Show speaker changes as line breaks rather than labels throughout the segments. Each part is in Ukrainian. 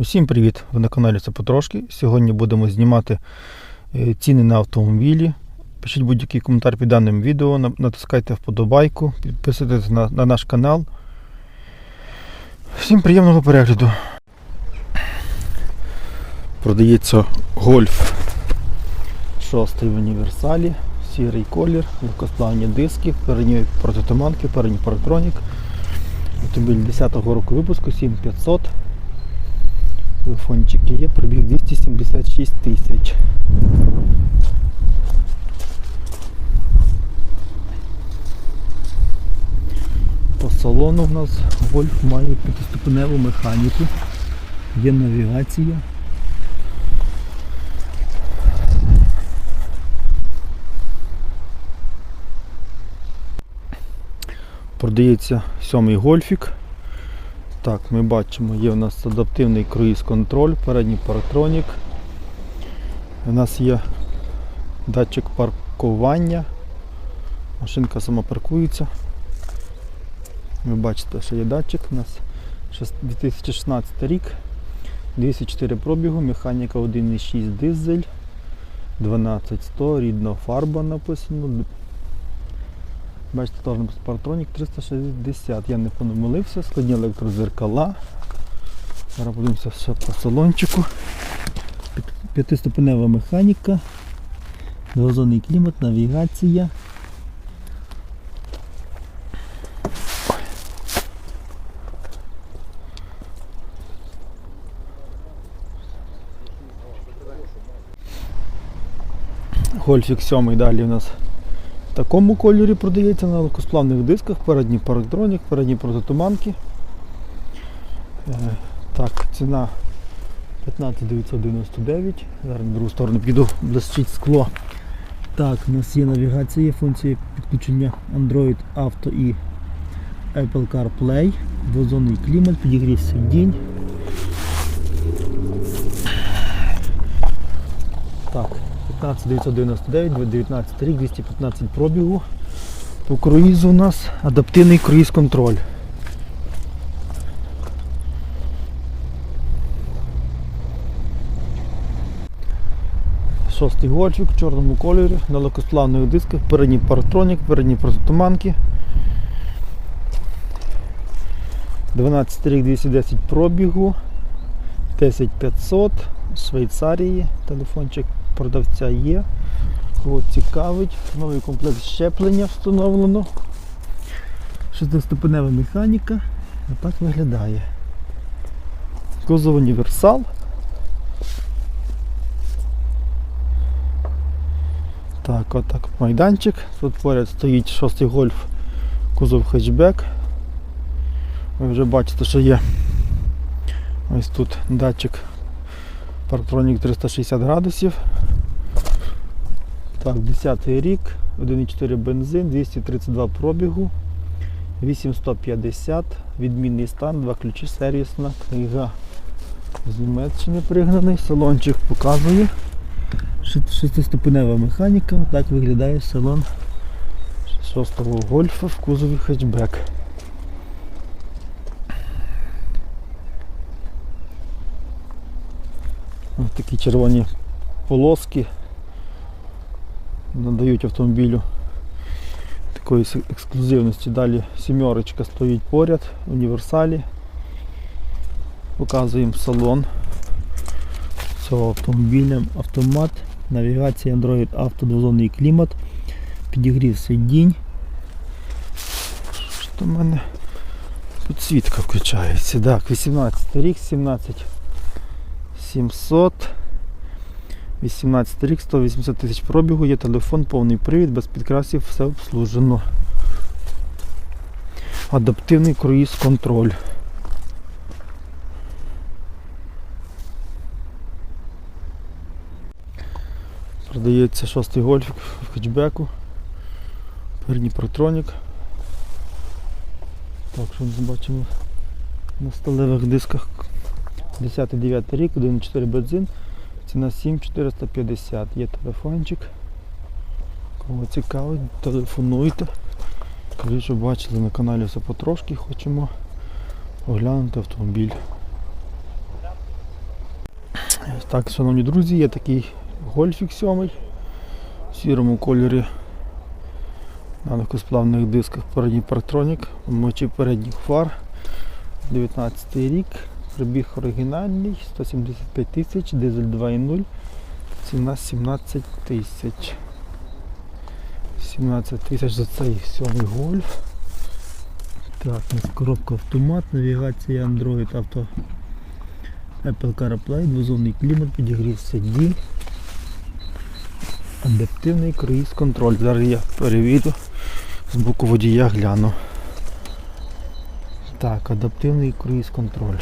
Усім привіт! Ви на каналі Це Потрошки. Сьогодні будемо знімати е, ціни на автомобілі. Пишіть будь-який коментар під даним відео, натискайте вподобайку, підписуйтесь на, на наш канал. Всім приємного перегляду. Продається гольф 6 в універсалі, сірий колір, легкосплавні диски, передні протитуманки, передній паратронік. Автомобіль 10-го року випуску 7500. Телефончики є, пробіг 276 тисяч. По салону в нас Гольф має п'ятиступеневу механіку, є навігація. Продається сьомий гольфік. Так, ми бачимо, є у нас адаптивний круїз-контроль, передній паратронік. У нас є датчик паркування. Машинка сама паркується. Ви бачите, що є датчик. У нас 2016 рік, 204 пробігу, механіка 1.6 дизель, 12100, рідна фарба написано. Бачите, теж паратронік 360. Я не помилився, складні електрозеркала. Зараз подивимося ще по салончику. П'ятиступенева механіка, двозонний клімат, навігація. Гольфік 7 далі у нас такому кольорі продається на легкосплавних дисках, передній парктронік, передні протитуманки. Е, так, ціна 15999. Зараз на другу сторону піду, блищить скло. Так, у нас є навігація, функція підключення Android Auto і Apple CarPlay, двозонний клімат, підігрів сидінь. 15999, 19 рік, 215 пробігу. По круїзу у нас адаптивний круїз-контроль. Шостий гольфік в чорному кольорі, на легкосплавних дисках, передній паратронік, передні протитуманки. 12 рік 210 пробігу, 10500, Швейцарії, телефончик продавця є. Кого цікавить, новий комплект щеплення встановлено. Шестиступенева механіка. Отак виглядає. Кузов універсал. Так, отак майданчик. Тут поряд стоїть шостий гольф кузов хетчбек. Ви вже бачите, що є ось тут датчик Парктронік 360 градусів. Так, 10 рік, 1,4 бензин, 232 пробігу, 8150, відмінний стан, два ключі, сервісна книга. З Німеччини пригнаний, салончик показує. Шестиступенева механіка, так виглядає салон 6-го гольфа в кузові хетчбек. Ось такі червоні полоски надають автомобілю такої ексклюзивності. Далі сімерочка стоїть поряд, універсалі. Показуємо салон цього автомобіля, автомат, навігація Android Auto, двозонний клімат, підігрів сидінь. Що в мене? Підсвітка включається. Так, 18 рік, 17 700. 18 рік, 180 тисяч пробігу, є телефон, повний привід, без підкрасів, все обслужено. Адаптивний круїз контроль. Продається шостий гольфік в хетчбеку. Передній протронік. Так, що ми бачимо на сталевих дисках 10-9 рік, 1,4 бензин, ціна 7450. Є телефончик. Кого цікавить, телефонуйте. Кажіть, що бачили на каналі все потрошки, хочемо оглянути автомобіль. Так, шановні друзі, є такий гольфік сьомий в сірому кольорі на легкосплавних дисках передній парктронік, мочі передніх фар. 19 рік, пробіг оригінальний, 175 тисяч, дизель 2.0, ціна 17 тисяч. 17 тисяч за цей сьомий гольф. Так, у нас коробка автомат, навігація Android авто Apple CarPlay, двозонний клімат, підігрів сидінь. Адаптивний круїз контроль. Зараз я перевірю з боку водія гляну. Так, адаптивний круїз контроль.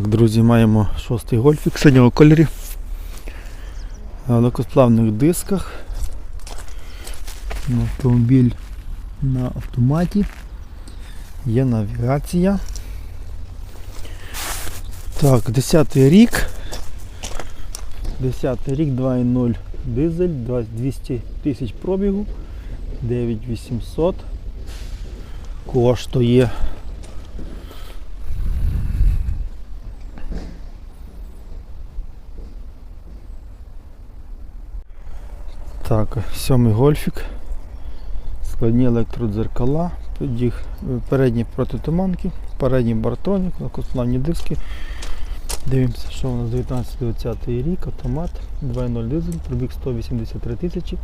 Так, друзі, маємо шостий гольфік в синьому кольорі. На легкосплавних дисках. Автомобіль на автоматі. Є навігація. Так, 10-й рік. 10 рік, 2.0 дизель, 200 тисяч пробігу, 9800. Коштує. Так, сьомий гольфік. Складні електродзеркала, підіг- передні протитуманки, передній бартонік, легкосплавні диски. Дивимося, що у нас 19-20 рік, автомат, 2.0 дизель, пробіг 183 тисячі,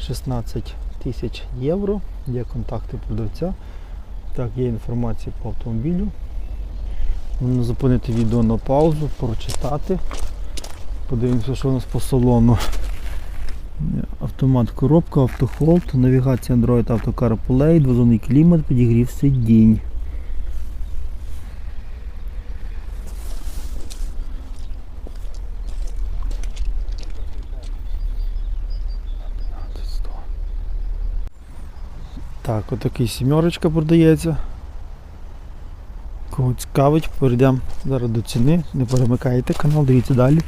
16 тисяч євро. Є контакти продавця. Так, є інформація по автомобілю. Можна зупинити відео на паузу, прочитати. Подивимося, що у нас по салону. Автомат коробка, автохолд, навігація Android Auto CarPlay, двозонний клімат, підігрів сидінь. Так, отакий сімерочка продається. Кого цікавить, перейдемо зараз до ціни. Не перемикайте канал, дивіться далі.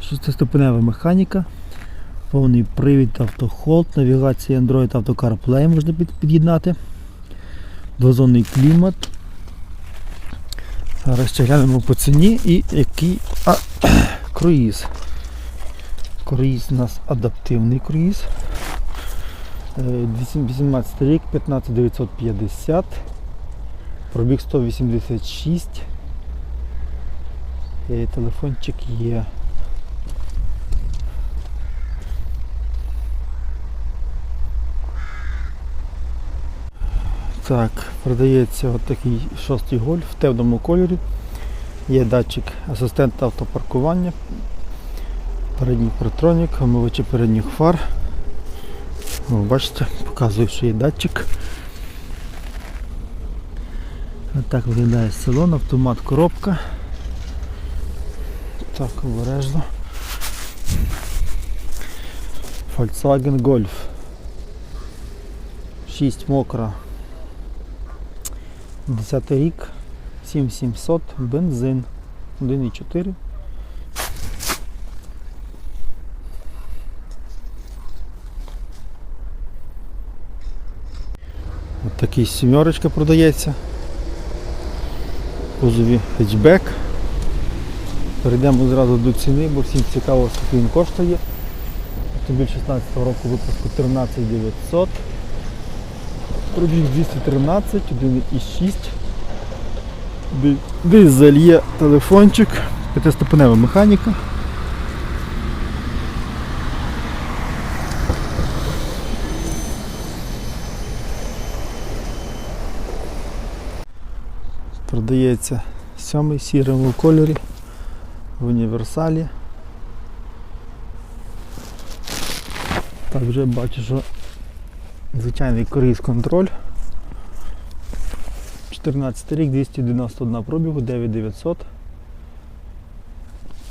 Шестиступенева механіка. Повний привід автохолд, навігація Android Auto CarPlay можна під'єднати. Двозонний клімат. Зараз ще глянемо по ціні і який а, круїз. Круїз у нас адаптивний круїз. Е, 18 рік, 15950. Пробіг 186. Е, Телефончик є. Так, продається от такий шостий гольф в темному кольорі. Є датчик асистент автопаркування, передній протронік, омивачі передніх фар. О, бачите, показую, що є датчик. Ось так виглядає салон, автомат, коробка. Так, обережно. Volkswagen Golf. 6 мокра. 10 рік, 7700, бензин 1,4. Ось такий сімерочка продається. Кузові хетчбек. Перейдемо зразу до ціни, бо всім цікаво, скільки він коштує. Автомобіль 16 року випуску 13900. Пробіг 213, 1,6. Ди- Дизель є телефончик, п'ятиступенева механіка. Продається сьомий сірому кольорі в універсалі. Так, вже бачу, що звичайний круїз контроль. 14 рік, 291 пробігу, 9900.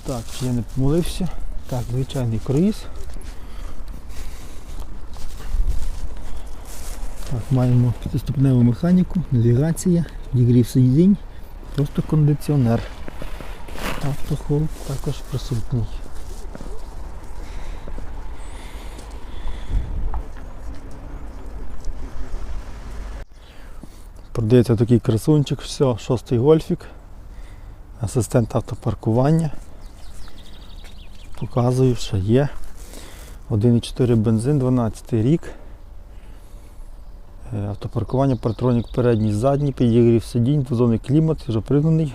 Так, я не помилився. Так, звичайний круїз. Так, маємо п'ятиступневу механіку, навігація, дігрів сидінь, просто кондиціонер. Автохол також присутній. Продається такий красунчик, все, шостий гольфік. Асистент автопаркування. Показую, що є. 1,4 бензин, 12 рік. Е, Автопаркування, партронік передній, задній, підігрів сидінь, двозонний клімат, вже пригнаний.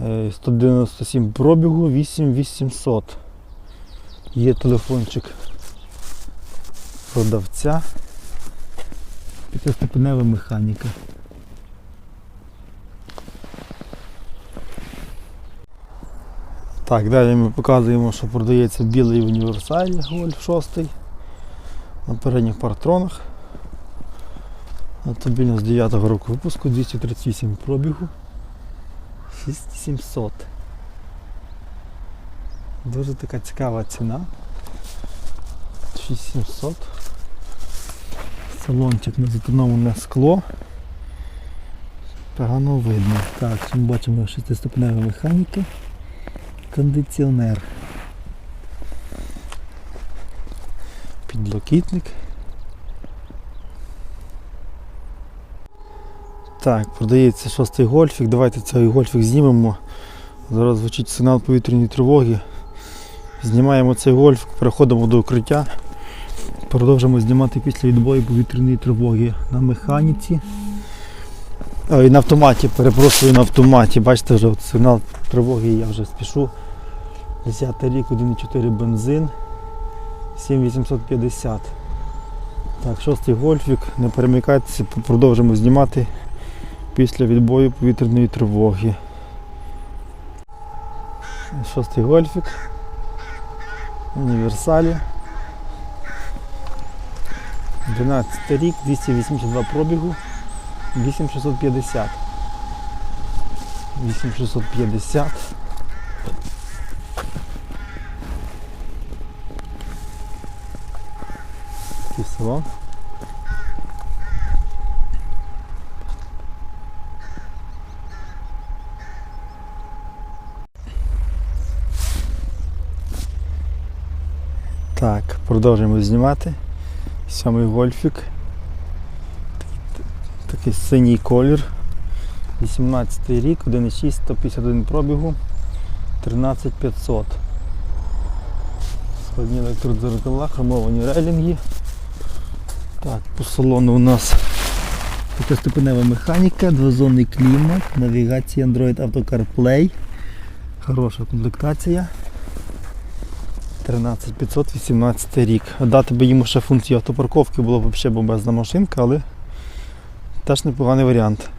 Е, 197 пробігу, 8800. Є телефончик продавця. П'ятиступенева механіка. Так, далі ми показуємо, що продається білий універсаль Гольф 6 на передніх партронах. Автомобіль з 9 го року випуску, 238 пробігу. 6700. Дуже така цікава ціна. 6700. Салончик на затоноване скло. Погано видно. Так, ми бачимо шестиступнева механіка. Кондиціонер. Підлокітник. Так, продається шостий гольфік. Давайте цей гольфік знімемо. Зараз звучить сигнал повітряної тривоги. Знімаємо цей гольф, переходимо до укриття. Продовжимо знімати після відбою повітряної тривоги на механіці. Ой, на автоматі, перепрошую на автоматі. Бачите, вже от сигнал тривоги я вже спішу. 10 рік, 1,4 бензин, 7850. Так, шостий гольфік, не перемикайтеся, продовжимо знімати після відбою повітряної тривоги. Шостий гольфік. Універсалі. 12 рік, 282 пробігу, 8650. 8650. Такий салон. Так, продовжуємо знімати. Сьомий гольфік. Такий синій колір. 18 рік, 1,6, 151 пробігу, 13500. Складні електродзеркала, хромовані рейлінги. Так, по салону у нас п'ятиступенева механіка, двозонний клімат, навігація Android Auto CarPlay. Хороша комплектація. 13518 рік. Дати би йому ще функцію автопарковки, було б взагалі бомбезна машинка, але теж непоганий варіант.